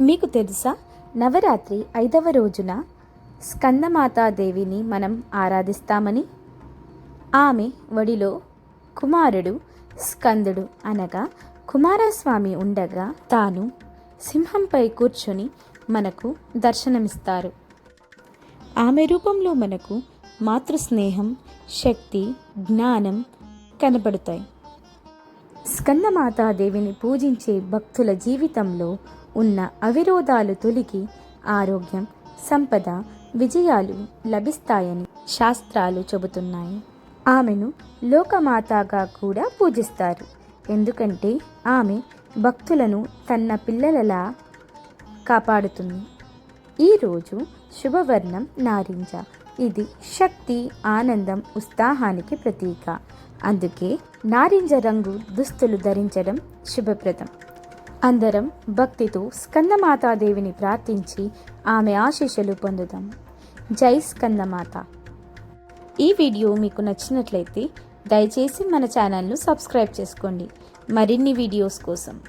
మీకు తెలుసా? నవరాత్రి ఐదవ రోజున స్కందమాతాదేవిని మనం ఆరాధిస్తామని? ఆమె వడిలో కుమారుడు స్కందుడు అనగా కుమారస్వామి ఉండగా తాను సింహంపై కూర్చొని మనకు దర్శనమిస్తారు. ఆమె రూపంలో మనకు మాతృస్నేహం శక్తి జ్ఞానం కనబడతాయి. స్కందమాతాదేవిని పూజించే భక్తుల జీవితంలో ఉన్న అవిరోధాలు తొలగి ఆరోగ్యం సంపద విజయాలు లభిస్తాయని శాస్త్రాలు చెబుతున్నాయి. ఆమెను లోకమాతగా కూడా పూజిస్తారు. ఎందుకంటే ఆమె భక్తులను తన పిల్లలలా కాపాడుతుంది. ఈరోజు శుభవర్ణం నారింజ. ఇది శక్తి ఆనందం ఉత్సాహానికి ప్రతీక. అందుకే నారింజ రంగు దుస్తులు ధరించడం శుభప్రదం. అందరం భక్తితో స్కందమాతాదేవిని ప్రార్థించి ఆమె ఆశీస్సులు పొందుదాం. జై స్కందమాత. ఈ వీడియో మీకు నచ్చినట్లయితే దయచేసి మన ఛానల్ను సబ్స్క్రైబ్ చేసుకోండి. మరిన్ని వీడియోస్ కోసం